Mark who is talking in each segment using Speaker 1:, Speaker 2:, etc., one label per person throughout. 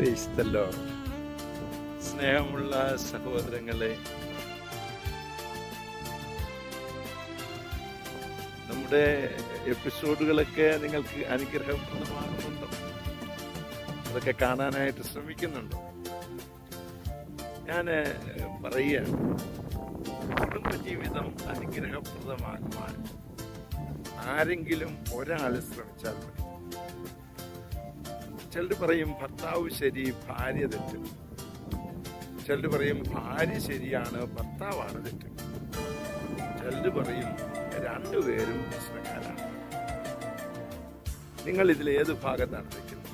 Speaker 1: പ്രേസ്തല്ലോ സ്നേഹമുള്ള സഹോദരങ്ങളെ നമ്മുടെ എപ്പിസോഡുകളൊക്കെ നിങ്ങൾക്ക് അനുഗ്രഹപ്രദമാകുന്നുണ്ടോ? അതൊക്കെ കാണാനായിട്ട് ശ്രമിക്കുന്നുണ്ടോ? ഞാൻ പറയുകയാണ് കുടുംബജീവിതം അനുഗ്രഹപ്രദമാകുവാൻ ആരെങ്കിലും ഒരാൾ ശ്രമിച്ചാൽ മതി. ചിലർ പറയും ഭർത്താവ് ശരി ഭാര്യ തെറ്റ്. ചിലർ പറയും ഭാര്യ ശരിയാണ് ഭർത്താവാണ് തെറ്റ്. ചിലർ പറയും രണ്ടുപേരും പ്രശ്നക്കാരാണ് നിങ്ങൾ ഇതിൽ ഏത് ഭാഗത്താണ് നിൽക്കുന്നത്?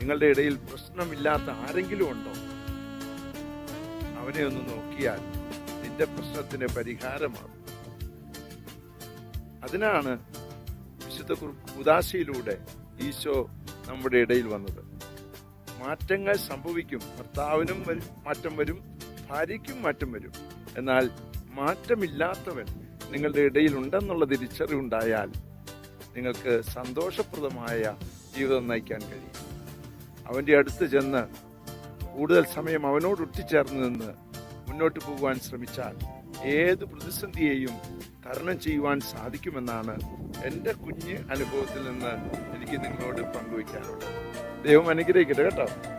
Speaker 1: നിങ്ങളുടെ ഇടയിൽ പ്രശ്നമില്ലാത്ത ആരെങ്കിലും ഉണ്ടോ? അവനെ ഒന്ന് നോക്കിയാൽ നിന്റെ പ്രശ്നത്തിന് പരിഹാരമാകും. അതിനാണ് വിശുദ്ധ ഉദാശയിലൂടെ ഈശോ നമ്മുടെ ഇടയിൽ വന്നത്. മാറ്റങ്ങൾ സംഭവിക്കും ഭർത്താവിനും വരും- മാറ്റം വരും ഭാര്യയ്ക്കും മാറ്റം വരും. എന്നാൽ മാറ്റമില്ലാത്തവൻ നിങ്ങളുടെ ഇടയിൽ ഉണ്ടെന്നുള്ള തിരിച്ചറിവുണ്ടായാൽ നിങ്ങൾക്ക് സന്തോഷപ്രദമായ ജീവിതം നയിക്കാൻ കഴിയും. അവന്റെ അടുത്ത് ചെന്ന് കൂടുതൽ സമയം അവനോട് ഒട്ടിച്ചേർന്ന് നിന്ന് മുന്നോട്ട് പോകുവാൻ ശ്രമിച്ചാൽ ഏത് പ്രതിസന്ധിയെയും തരണം ചെയ്യുവാൻ സാധിക്കുമെന്നാണ് എന്റെ കുഞ്ഞ് അനുഭവത്തിൽ നിന്ന് എനിക്ക് നിങ്ങളോട് പങ്കുവയ്ക്കാനുള്ളത്. ദൈവം അനുഗ്രഹിക്കട്ടെ കേട്ടോ.